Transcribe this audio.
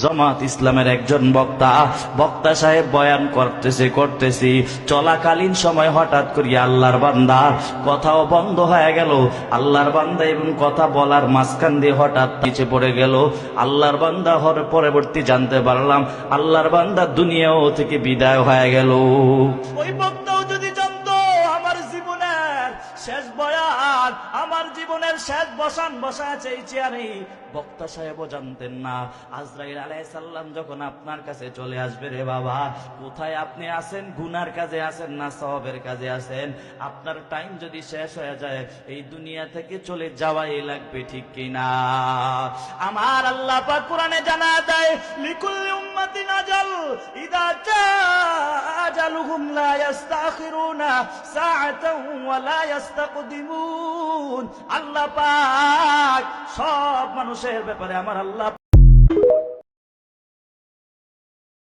জমাত ইসলামের একজন বক্তা বক্তা সাহেব বয়ান করতেছে, করতেছি। চলাকালীন সময় হঠাৎ করিয়া আল্লাহর বান্দা, কথাও বন্ধ হয়ে গেল। আল্লাহর বান্দা এবং কথা বলার মাঝখান দিয়ে হঠাৎ পিছে পড়ে গেল। আল্লাহর বান্দা হর পরবর্তী জানতে পারলাম, আল্লাহর বান্দা দুনিয়াও থেকে বিদায় হয়ে গেল। ওই বক্তাও শেষ বয়ান। আমার জীবনের শেষ বসান বসা আছে এই চেয়ারে। বক্তা সাহেবও জানতেন না। আজরাইল আলাইসাল্লাম যখন আপনার কাছে চলে আসবে রে বাবা, কোথায় আপনি আছেন? গুনার কাজে আছেন না সবের কাজে আছেন? আপনার টাইম যদি শেষ হয়ে যায়, এই দুনিয়া থেকে চলে যাওয়াই লাগবে ঠিক কিনা? আমার আল্লাহ পাক কোরআনে জানা দেয় লিকুল্লি উম্মাতিন আজাল লা ইস্তাখিরুনা সাআতান ওয়া লা ইস্তাকদিমুন আল্লাহ পাক সব মানুষের ব্যাপারে আমার আল্লাহ